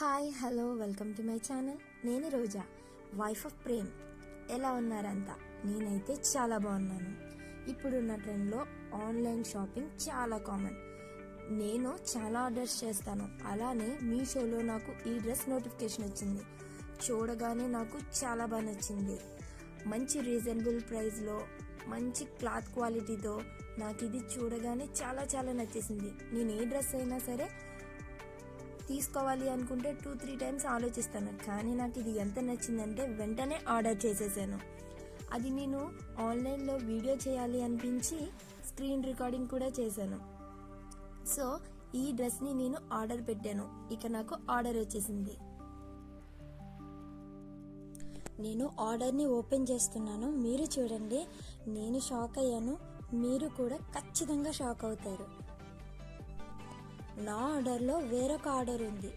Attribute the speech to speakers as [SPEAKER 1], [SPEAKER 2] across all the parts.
[SPEAKER 1] Hi hello welcome to my channel నేను Roja wife of Prem ఎలా ఉన్నారంతా? నేనైతే చాలా బాగున్నాను. ఇప్పుడున్న ట్రెండ్లో ఆన్లైన్ షాపింగ్ చాలా కామన్. నేను చాలా ఆర్డర్స్ చేస్తాను. అలానే మీషోలో నాకు ఈ డ్రెస్ నోటిఫికేషన్ వచ్చింది. చూడగానే నాకు చాలా బాగా నచ్చింది. మంచి రీజనబుల్ ప్రైస్లో మంచి క్లాత్ క్వాలిటీతో నాకు ఇది చూడగానే చాలా చాలా నచ్చేసింది. నేను ఏ డ్రెస్ అయినా సరే తీసుకోవాలి అనుకుంటే టూ త్రీ టైమ్స్ ఆలోచిస్తాను. కానీ నాకు ఇది ఎంత నచ్చిందంటే వెంటనే ఆర్డర్ చేసేసాను. అది నేను ఆన్లైన్లో వీడియో చేయాలి అనిపించి స్క్రీన్ రికార్డింగ్ కూడా చేశాను. సో ఈ డ్రెస్ని నేను ఆర్డర్ పెట్టాను. ఇక నాకు ఆర్డర్ వచ్చేసింది. నేను ఆర్డర్ని ఓపెన్ చేస్తున్నాను. మీరు చూడండి నేను షాక్ అయ్యాను. మీరు కూడా ఖచ్చితంగా షాక్ అవుతారు. నా ఆర్డర్లో వేరొక ఆర్డర్ ఉంది.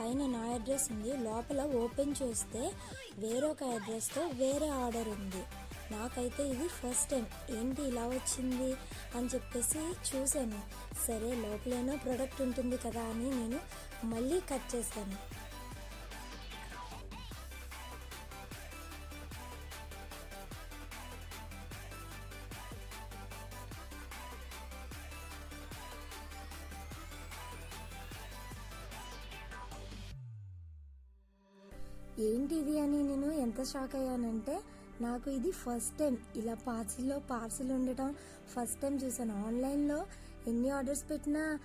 [SPEAKER 1] పైన నా అడ్రస్ ఉంది. లోపల ఓపెన్ చేస్తే వేరొక అడ్రస్తో వేరే ఆర్డర్ ఉంది. నాకైతే ఇది ఫస్ట్ టైం. ఏంటి ఇలా వచ్చింది? అని చెప్పేసి చూశాను. సరే లోపలేనో ప్రోడక్ట్ ఉంటుంది కదా అని నేను మళ్ళీ కట్ చేశాను. ఏంటిది అని నేను ఎంత షాక్ అయ్యానంటే నాకు ఇది ఫస్ట్ టైం ఇలా పార్సిల్లో పార్సిల్ ఉండటం ఫస్ట్ టైం చూసాను ఆన్లైన్లో ఎన్ని ఆర్డర్స్ పెట్టినా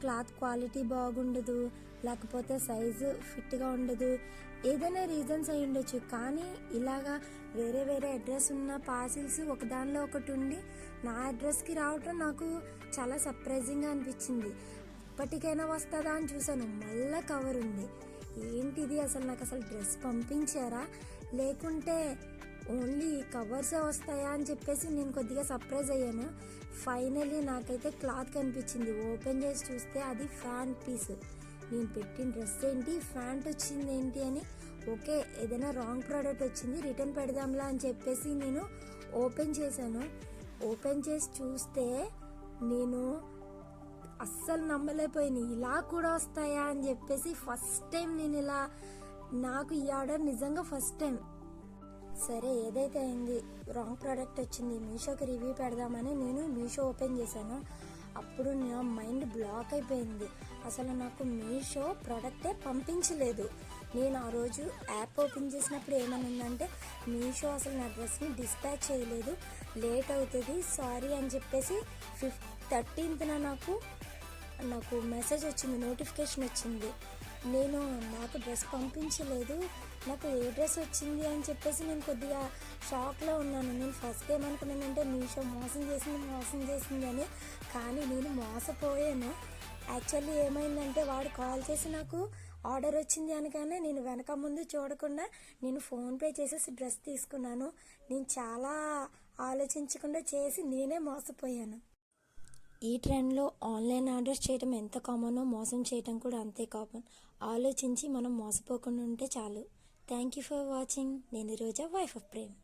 [SPEAKER 1] క్లాత్ క్వాలిటీ బాగుండదు లేకపోతే సైజు ఫిట్గా ఉండదు. ఏదైనా రీజన్స్ అయి ఉండొచ్చు. కానీ ఇలాగా వేరే వేరే అడ్రస్ ఉన్న పార్సిల్స్ ఒకదానిలో ఒకటి ఉండి నా అడ్రస్కి రావటం నాకు చాలా సర్ప్రైజింగ్గా అనిపించింది. ఇప్పటికైనా వస్తుందా అని చూసాను మళ్ళా కవర్ ఉంది. ఏంటిది? అసలు నాకు అసలు డ్రెస్ పంపించారా? లేకుంటే ఓన్లీ కవర్సే వస్తాయా అని చెప్పేసి నేను కొద్దిగా సర్ప్రైజ్ అయ్యాను. ఫైనలీ నాకైతే క్లాత్ కనిపించింది. ఓపెన్ చేసి చూస్తే అది ఫ్యాన్ పీస్. నేను పెట్టిన డ్రెస్ ఏంటి? ఫ్యాంట్ వచ్చింది ఏంటి అని ఓకే ఏదైనా రాంగ్ ప్రోడక్ట్ వచ్చింది రిటర్న్ పెడదాంలా అని చెప్పేసి నేను ఓపెన్ చేశాను. ఓపెన్ చేసి చూస్తే నేను అస్సలు నమ్మలేకపోయినాయి ఇలా కూడా వస్తాయా అని చెప్పేసి ఫస్ట్ టైం నేను ఇలా నాకు ఈ ఆర్డర్ నిజంగా ఫస్ట్ టైం. సరే ఏదైతే అయింది రాంగ్ ప్రోడక్ట్ వచ్చింది మీషోకి రివ్యూ పెడదామని నేను మీషో ఓపెన్ చేశాను. అప్పుడు నా మైండ్ బ్లాక్ అయిపోయింది. అసలు నాకు మీషో ప్రోడక్టే పంపించలేదు. నేను ఆ రోజు యాప్ ఓపెన్ చేసినప్పుడు ఏమనుందంటే మీషో అసలు నా డ్రెస్ని డిస్పాచ్ చేయలేదు. లేట్ అవుతుంది సారీ అని చెప్పేసి ఫిఫ్త్ థర్టీన్త్న నాకు నాకు మెసేజ్ వచ్చింది నోటిఫికేషన్ వచ్చింది. నేను నాకు డ్రెస్ పంపించలేదు నాకు ఏ డ్రెస్ వచ్చింది అని చెప్పేసి నేను కొద్దిగా షాక్లో ఉన్నాను. నేను ఫస్ట్ ఏమనుకున్నానంటే మీషో మోసం చేసింది మోసం చేసింది అని. కానీ నేను మోసపోయాను. యాక్చువల్లీ ఏమైందంటే వాడు కాల్ చేసి నాకు ఆర్డర్ వచ్చింది అనగానే నేను వెనక ముందు చూడకుండా నేను ఫోన్పే చేసేసి డ్రెస్ తీసుకున్నాను. నేను చాలా ఆలోచించకుండా చేసి నేనే మోసపోయాను. ఈ ట్రెండ్లో ఆన్లైన్ ఆర్డర్స్ చేయడం ఎంత కామనో మోసం చేయడం కూడా అంతే కామన్. ఆలోచించి మనం మోసపోకుండా ఉంటే చాలు. Thank you for watching. నేను రోజా వైఫ్ ఆఫ్ ప్రేమ్